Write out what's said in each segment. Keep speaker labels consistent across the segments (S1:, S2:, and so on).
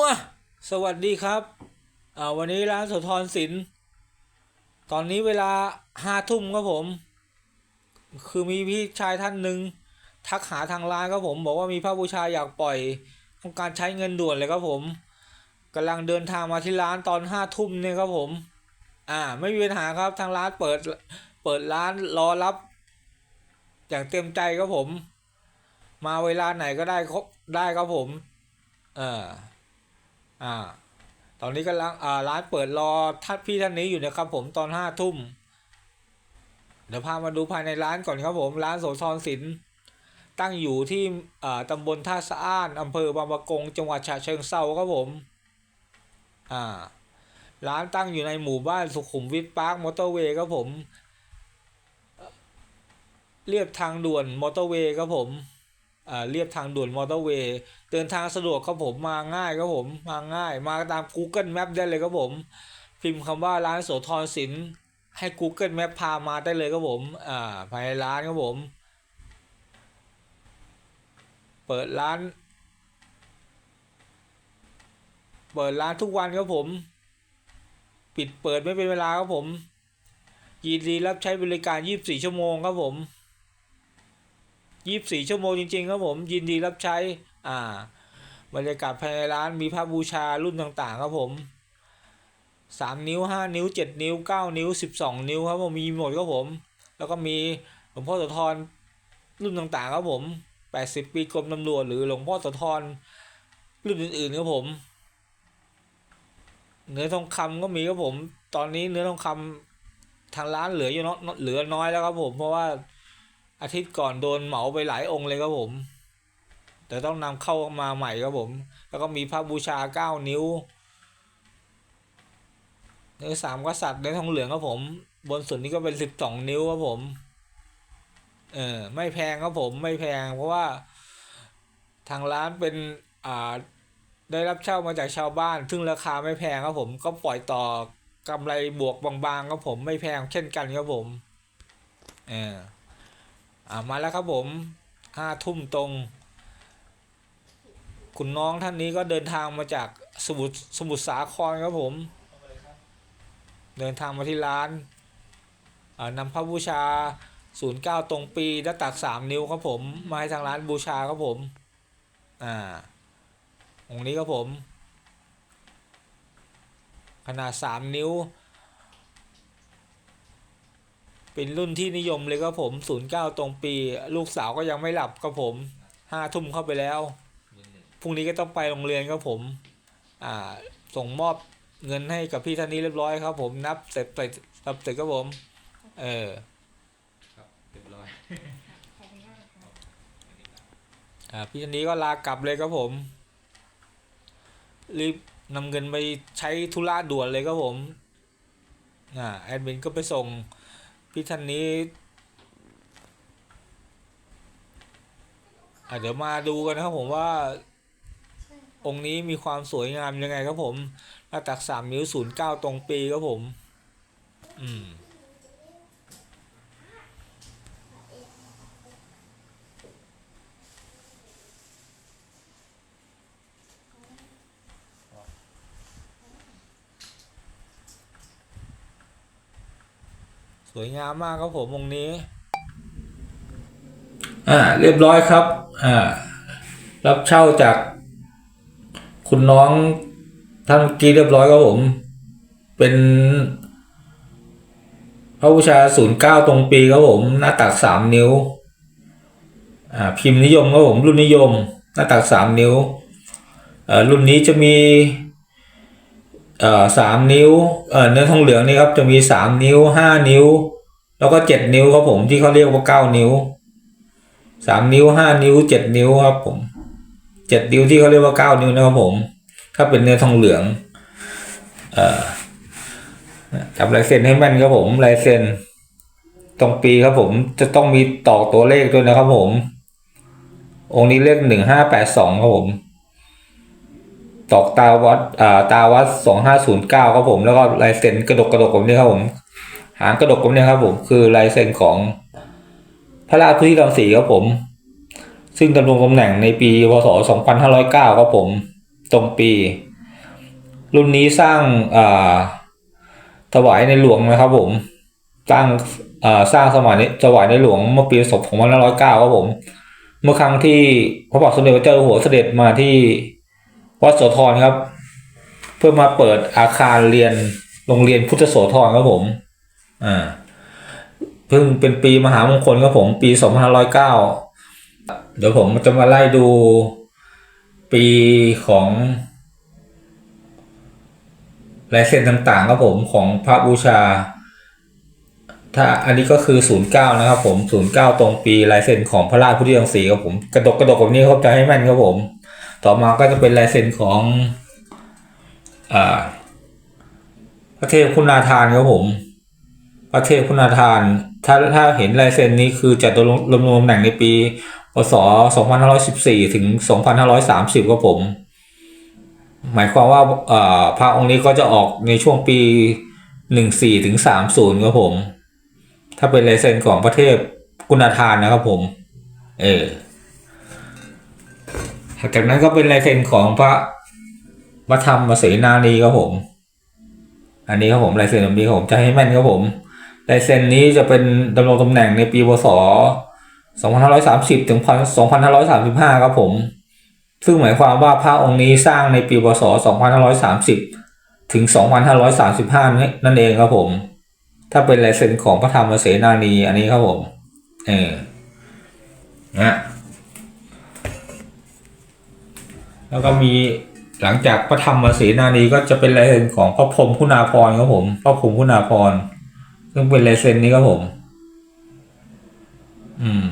S1: มาสวัสดีครับอ่าวันนี้ร้านโสธรศิลป์ตอนนี้เวลาห้าทุ่มครับผม คือมีพี่ชายท่านหนึ่งทักหาทางร้านครับผม บอกว่ามีพระบูชาอยากปล่อยต้องการใช้เงินด่วนเลยครับผมกำลังเดินทางมาที่ร้านตอนห้าทุ่มเนี่ยครับผม อ่า ไม่มีปัญหาครับทางร้านเปิดเปิดร้านรอรับ อย่างเต็มใจครับผม มาเวลาไหนก็ได้ครบได้ครับผม เออ อ่าตอนนี้กำลังอ่าร้านเปิดรอท่านพี่ท่านนี้อยู่นะครับผมตอนห้าทุ่มเดี๋ยวพามาดูภายในร้านก่อนครับผมร้านโสธรศิลป์ตั้งอยู่ที่อ่าตำบลท่าสะอ้านอำเภอบางปะกงจังหวัดฉะเชิงเทราครับผมอ่าร้านตั้งอยู่ในหมู่บ้านสุขุมวิทพาร์คมอเตอร์เวย์ครับผมเรียบทางด่วนมอเตอร์เวย์ครับผม เรียบทางด่วนมอเตอร์เวย์เดินทางสะดวกครับผมมาง่ายครับผมมาง่าย มาตาม Google Map ได้เลยครับผม พิมพ์คำว่าร้านโสธรศิลป์ให้ Google Map พามาได้เลยครับผมอ่าภายในร้านครับผม เปิดร้าน เปิดร้านทุกวันครับผม ปิดเปิดไม่เป็นเวลาครับผมยินดีรับใช้บริการ 24 ชั่วโมงครับผม 24ชั่วโมงจริงๆครับผมยินดีรับใช้ อ่า บรรยากาศภายในร้านมีพระบูชารุ่นต่างๆครับผม3นิ้ว5นิ้ว7นิ้ว9นิ้ว12นิ้วครับผมมีหมดครับผม แล้วก็มีหลวงพ่อโสธรรุ่นต่างๆครับผม80ปีกรมตำรวจหรือหลวงพ่อโสธรรุ่นอื่นๆครับผม เนื้อทองคำก็มีครับผม ตอนนี้เนื้อทองคำทางร้านเหลืออยู่เนาะเหลือน้อยแล้วครับผมเพราะว่า อาทิตย์ก่อนโดนเหมาไปหลายองค์เลยครับผม แต่ต้องนำเข้ามาใหม่ครับผม แล้วก็มีพระบูชาเก้านิ้วเนื้อสามกษัตริย์เนื้ทองเหลืองครับผม บนสุดนี้ก็เป็นสิบสองนิ้วครับผม เออไม่แพงครับผมไม่แพง เพราะว่าทางร้านเป็นอ่าได้รับเช่ามาจากชาวบ้าน ซึ่งราคาไม่แพงครับผม ก็ปล่อยต่อกำไรบวกบางๆครับผมไม่แพงเช่นกันครับผม เออ อ่ามาแล้วครับผมห้าทุ่มตรง คุณน้องท่านนี้ก็เดินทางมาจากสมุทรสมุทรสาครครับผม เดินทางมาที่ร้านนำพระบูชา 09 ตรงปีหน้าตัก 3 นิ้วครับผม มาให้ทางร้านบูชาครับผม อ่า องค์นี้ครับผม ขนาด 3 นิ้ว เป็นรุ่นที่นิยมเลยครับผม 09 ตรงปี ลูกสาวก็ยังไม่หลับครับผมห้าทุ่มเข้าไปแล้ว พรุ่งนี้ก็ต้องไปโรงเรียนครับผม อ่า ส่งมอบเงินให้กับพี่ท่านนี้เรียบร้อยครับผม นับเสร็จเสร็จนับเสร็จครับผม เออ
S2: ครับเรียบร้อย
S1: อ่า พี่ท่านนี้ก็ลากลับเลยครับผม รีบนำเงินไปใช้ธุระด่วนเลยครับผม อ่า แอดมินก็ไปส่ง พี่ท่านนี้อเดี๋ยวมาดูกันนะครับผมว่า องค์นี้มีความสวยงามยังไงครับผมหน้าตักสามนิ้วศูนย์เก้าตรงปีครับผม อืม วยงามมากครับผมองนี้ อ่า เรียบร้อยครับ อ่า รับเช่าจากคุณน้องท่านเมื่อกี้เรียบร้อยครับผม เป็นพระบูชาศูนย์เก้าตรงปีครับผม หน้าตักสามนิ้ว อ่า พิมพ์นิยมครับผม รุ่นนิยม หน้าตักสามนิ้ว อ่อรุ่นนี้จะมี เอ่อสามนิ้วเอ่อเนื้อทองเหลืองนี่ครับจะมีสามนิ้วห้านิ้ว แล้วก็เจ็ดนิ้วครับผมที่เขาเรียกว่าเก้านิ้วสามนิ้วห้านิ้วเจ็ดนิ้วครับผมเจ็ดนิ้วที่เขาเรียกว่าเก้านิ้วนะครับผม ถ้าเป็นเนื้อทองเหลือง เอ่อจับลายเซ็นให้แม่นครับผมลายเซ็นตรงปีครับผมจะต้องมีตอกตัวเลขด้วยนะครับผม องค์นี้เลขหนึ่งห้าแปดสองครับผม ตอกตาวัดอ่าตาวัดสองห้าศูนย์เก้าครับผม แล้วก็ลายเซ็นกระดกกระดกผมนี่ครับผม หางกระดกผมเนี่ยครับผมคือลายเซ็นของพระราชพุทธิรังสีครับผม ซึ่งดำรงตำแหน่งในปีพศ2509ครับผม ตรงปี รุ่นนี้สร้างาถวายในหลวงนะครับผม สร้างาสร้างสมัยนี้ถวายในหลวงเมื่อปีศพของ2509ครับผม เมื่อครั้งที่พระบาทสมเด็จพระเจ้าอยู่หัวเสด็จมาที่ วัดโสธรครับ เพื่อมาเปิดอาคารเรียนโรงเรียนพุทธโสธรครับผมอ่าเพิ่งเป็นปีมหามงคลครับผม ปี2509เดี๋ยวผมจะมาไล่ดูปีของลายเซ็นต่างๆครับผมของพระบูชา ถ้าอันนี้ก็คือ09นะครับผม09ตรงปีลายเซ็นของพระราชพุทธยังสีครับผมกระดกกระดกแบบนี้เขาจะให้แม่นครับผม ต่อมาก็จะเป็นลายเซ็นของอพระเทพคุณาทานครับผม พระเทพคุณาทาน ถ้าถ้าเห็นลายเซ็นนี้คือจะดำรงดำรงตำแหน่งในปีพศ2514 ถึง 2530ครับผม หมายความว่าพระองค์นี้ก็จะออกในช่วงปี 14 ถึง 30ครับผม ถ้าเป็นลายเซ็นของพระเทพคุณาทานนะครับผม เออ จากนั้นก็เป็นลายเซ็นของพระวัธรรมเสนานีครับผม อันนี้ครับผมลายเซ็นแบบนี้ครับผมจะให้แม่นครับผมลายเซ็นนี้จะเป็นดำรงตำแหน่งในปีพศ2530 ถึง 2535 ครับผม ซึ่งหมายความว่าพระองค์นี้สร้างในปีพศ2530 ถึง 2535 นั่นเองครับผม ถ้าเป็นลายเซ็นของพระธรรมเสนานีอันนี้ครับผม เออนะ แล้วก็มีหลังจากพระธรรมเสนานีก็จะเป็นลายเซ็นของพระพรมคุณาภรครับผมพระพรมคุณาภรซึ่งเป็นลายเซ็นนี้ครับผม อืม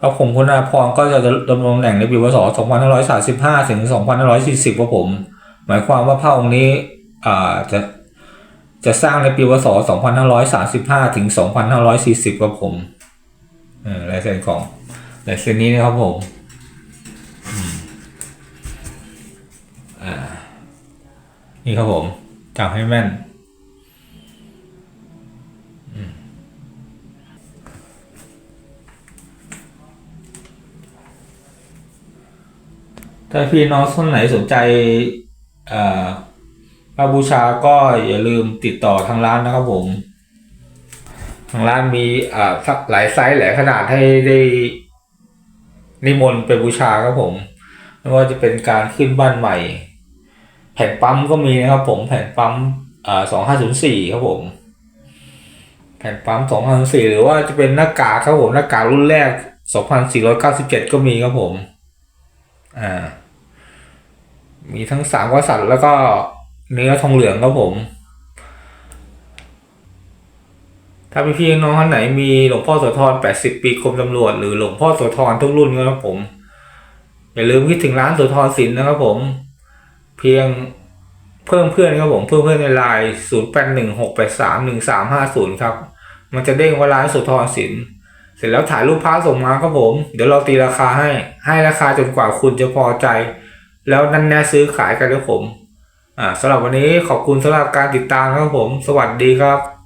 S1: พระพรมคุณาภรก็จะดำรงตำแหน่งในปีพศ2535ถึง2540ครับผม หมายความว่าพระองค์นี้ อ่าจะจะสร้างในปีพศ2535ถึง2540ครับผมเออลายเซ็นของลายเซ็นนี้นะครับผม นี่ครับผมจำให้แม่นถ้าพี่น้องท่านไหนสนใจอ่อพระบูชาก็อย่าลืมติดต่อทางร้านนะครับผม ทางร้านมีสักหลายไซส์หลายขนาดให้ได้นิมนต์ไปบูชาครับผมไม่ว่าจะเป็นการขึ้นบ้านใหม่ ผ่นปั๊มก็มีนะครับผมแผ่นปั๊มอ่าสองห้าศูนย์สี่ครับผม แผ่นปั๊มสองพันสี่หรือว่าจะเป็นหน้ากากครับผมหน้ากากรุ่นแรกสองพันสี่ร้อยเก้าสิบเจ็ดก็มีครับผม อ่า มีทั้งสามกษัตริย์แล้วก็เนื้อทองเหลืองครับผม ถ้าพี่พี่น้องท่านไหนมีหลวงพ่อโสธร80ปีกรมตำรวจหรือหลวงพ่อโสธรทุกรุ่นก็ครับผม อย่าลืมคิดถึงร้านโสธรศิลป์นะครับผม เพียงเพิ่มเพื่อนครับผมเพิ่มเพื่อนในไลน์ศูนย์แปดหนึ่งหกแปดสามหนึ่งสามห้าศูนย์ครับ มันจะเด้งว่าร้านโสธรศิลป์เสร็จแล้วถ่ายรูปพระส่งมาครับผม เดี๋ยวเราตีราคาให้ ให้ราคาจนกว่าคุณจะพอใจ แล้วนั่นแน่ซื้อขายกันครับผม อ่าสำหรับวันนี้ขอบคุณสำหรับการติดตามครับผม สวัสดีครับ